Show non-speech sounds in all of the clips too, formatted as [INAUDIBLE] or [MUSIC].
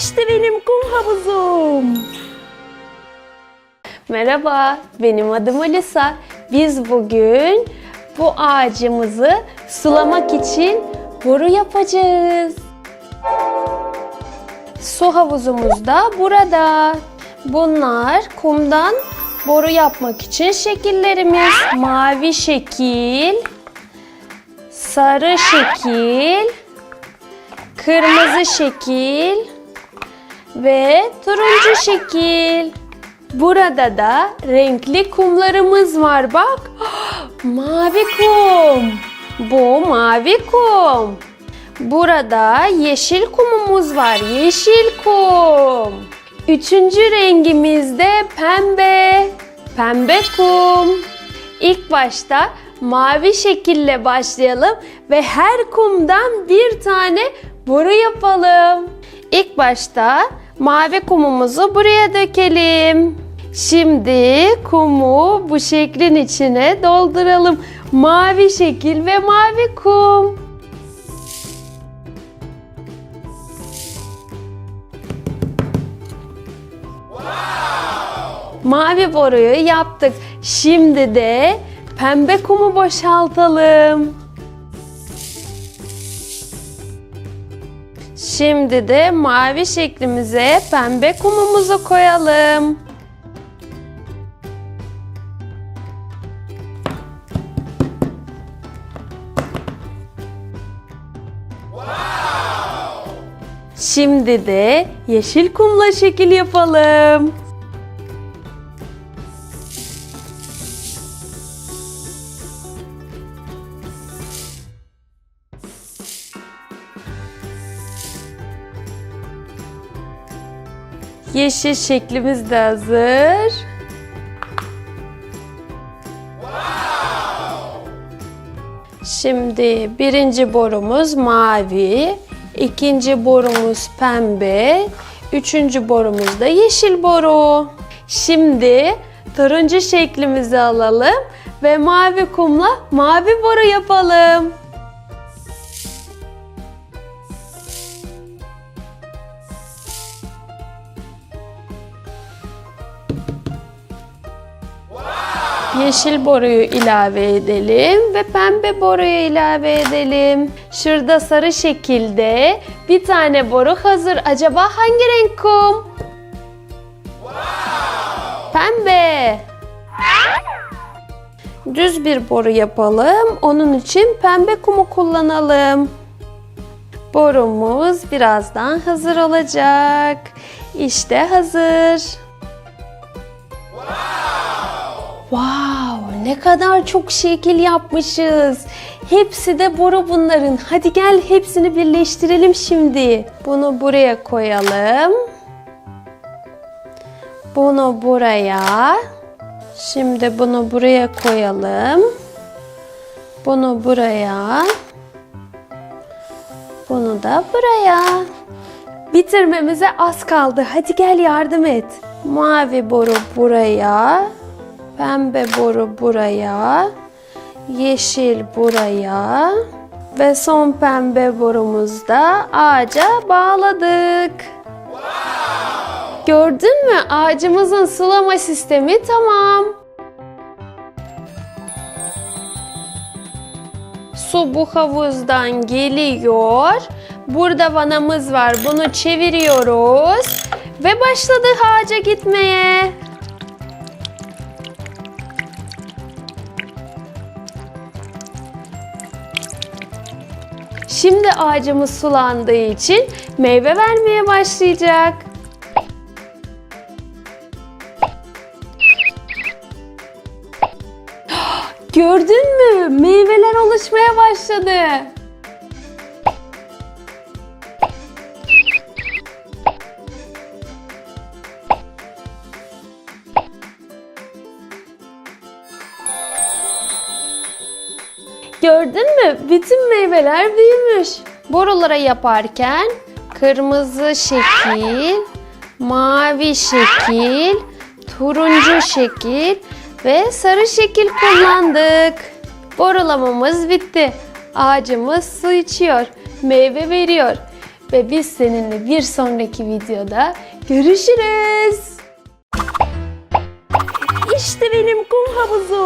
İşte benim kum havuzum. Merhaba, benim adım Alisa. Biz bugün bu ağacımızı sulamak için boru yapacağız. Su havuzumuz da burada. Bunlar kumdan boru yapmak için şekillerimiz. Mavi şekil, sarı şekil, kırmızı şekil ve turuncu şekil. Burada da renkli kumlarımız var bak. [GASPS] Mavi kum. Bu mavi kum. Burada yeşil kumumuz var. Yeşil kum. Üçüncü rengimiz de pembe. Pembe kum. İlk başta mavi şekille başlayalım ve her kumdan bir tane boru yapalım. İlk başta mavi kumumuzu buraya dökelim. Şimdi kumu bu şeklin içine dolduralım. Mavi şekil ve mavi kum. Mavi boruyu yaptık. Şimdi de pembe kumu boşaltalım. Şimdi de mavi şeklimize pembe kumumuzu koyalım. Şimdi de yeşil kumla şekil yapalım. Yeşil şeklimiz de hazır. Şimdi birinci borumuz mavi, ikinci borumuz pembe, üçüncü borumuz da yeşil boru. Şimdi turuncu şeklimizi alalım ve mavi kumla mavi boru yapalım. Yeşil boruyu ilave edelim ve pembe boruyu ilave edelim. Şurada sarı şekilde bir tane boru hazır. Acaba hangi renk kum? Pembe. Düz bir boru yapalım. Onun için pembe kumu kullanalım. Borumuz birazdan hazır olacak. İşte hazır. Wow, ne kadar çok şekil yapmışız. Hepsi de boru bunların. Hadi gel hepsini birleştirelim şimdi. Bunu buraya koyalım. Bunu buraya. Şimdi bunu buraya koyalım. Bunu buraya. Bunu da buraya. Bitirmemize az kaldı. Hadi gel yardım et. Mavi boru buraya. Pembe boru buraya. Yeşil buraya. Ve son pembe borumuzu da ağaca bağladık. Gördün mü? Ağacımızın sulama sistemi tamam. Su bu havuzdan geliyor. Burada vanamız var. Bunu çeviriyoruz. Ve başladı ağaca gitmeye. Şimdi ağacımız sulandığı için meyve vermeye başlayacak. [GASPS] Gördün mü? Meyveler oluşmaya başladı. Gördün mü? Bütün meyveler büyümüş. Borulara yaparken kırmızı şekil, mavi şekil, turuncu şekil ve sarı şekil kullandık. Borulamamız bitti. Ağacımız su içiyor, meyve veriyor. Ve biz seninle bir sonraki videoda görüşürüz. İşte benim kum havuzum.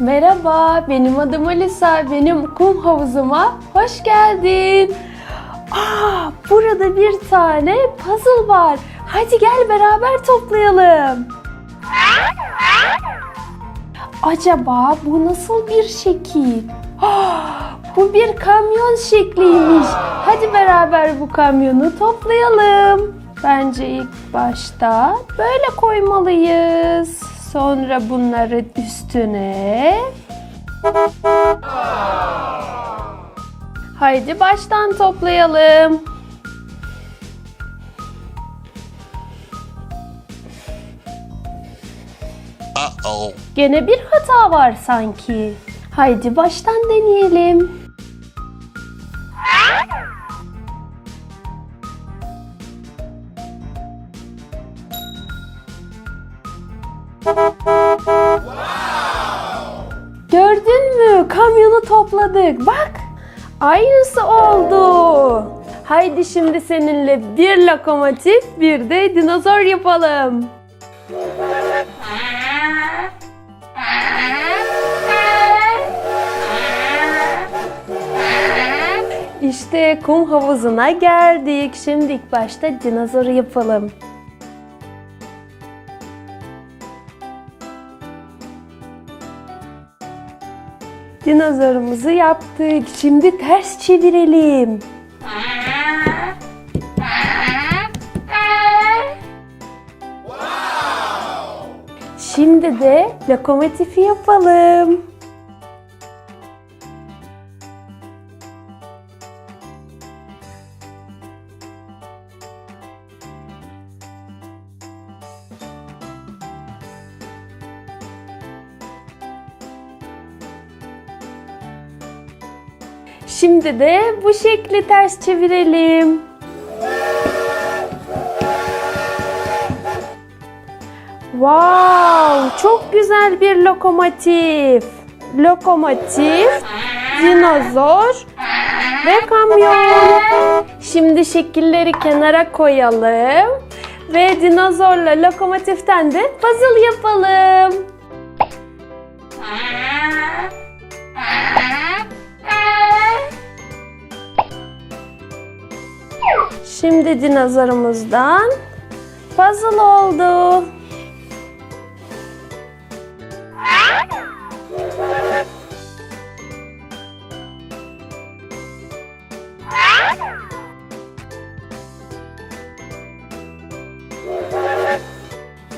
Merhaba, benim adım Alisa. Benim kum havuzuma hoş geldin. Aa, burada bir tane puzzle var. Hadi gel beraber toplayalım. Acaba bu nasıl bir şekil? Ah, bu bir kamyon şekliymiş. Hadi beraber bu kamyonu toplayalım. Bence ilk başta böyle koymalıyız. Sonra bunları üstüne. Haydi baştan toplayalım. Gene bir hata var sanki. Haydi baştan deneyelim. Topladık. Bak. Aynısı oldu. Haydi şimdi seninle bir lokomotif bir de dinozor yapalım. İşte kum havuzuna geldik. Şimdi ilk başta dinozoru yapalım. Dinozorumuzu yaptık. Şimdi ters çevirelim. Şimdi de lokomotifi yapalım. Şimdi de bu şekli ters çevirelim. Wow, çok güzel bir lokomotif. Lokomotif, dinozor ve kamyon. Şimdi şekilleri kenara koyalım ve dinozorla lokomotiften de puzzle yapalım. Şimdi dinozorumuzdan puzzle oldu.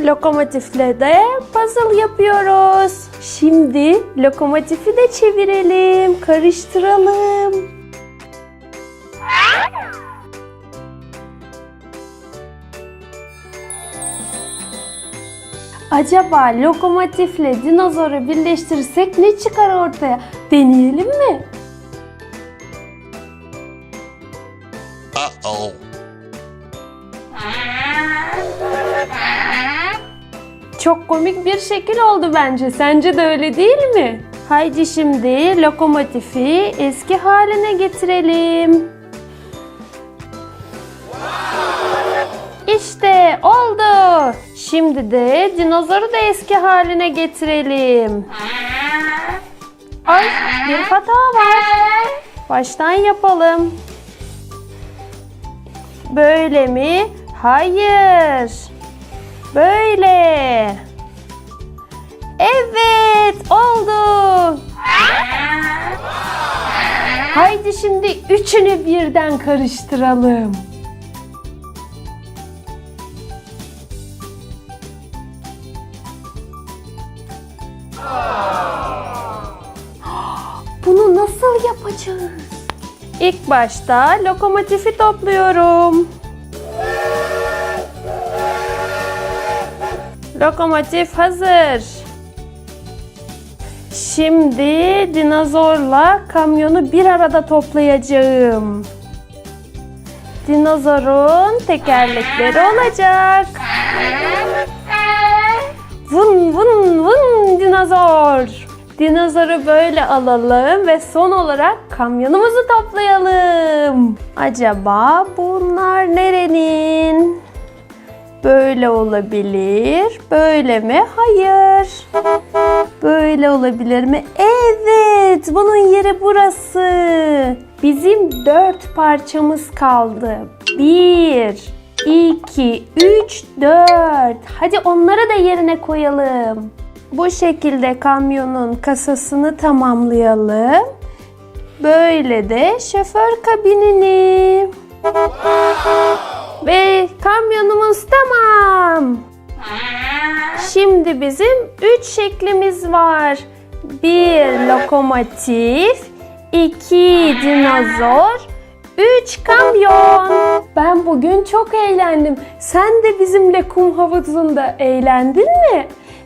Lokomotifle de puzzle yapıyoruz. Şimdi lokomotifi de çevirelim, karıştıralım. Acaba lokomotifle dinozoru birleştirirsek ne çıkar ortaya? Deneyelim mi? Uh-oh. Çok komik bir şekil oldu bence. Sence de öyle değil mi? Haydi şimdi lokomotifi eski haline getirelim. İşte oldu. Şimdi de dinozoru da eski haline getirelim. Ay bir hata var. Baştan yapalım. Böyle mi? Hayır. Böyle. Evet, oldu. Haydi şimdi üçünü birden karıştıralım. İlk başta lokomotifi topluyorum. Lokomotif hazır. Şimdi dinozorla kamyonu bir arada toplayacağım. Dinozorun tekerlekleri olacak. Vın vın vın dinozor. Dinozoru böyle alalım ve son olarak kamyonumuzu toplayalım. Acaba bunlar nerenin? Böyle olabilir. Böyle mi? Hayır. Böyle olabilir mi? Evet. Bunun yeri burası. Bizim dört parçamız kaldı. Bir, iki, üç, dört. Hadi onları da yerine koyalım. Bu şekilde kamyonun kasasını tamamlayalım. Böyle de şoför kabinini. Ve kamyonumuz tamam. Şimdi bizim üç şeklimiz var. Bir lokomotif, iki dinozor, üç kamyon. Ben bugün çok eğlendim. Sen de bizimle kum havuzunda eğlendin mi?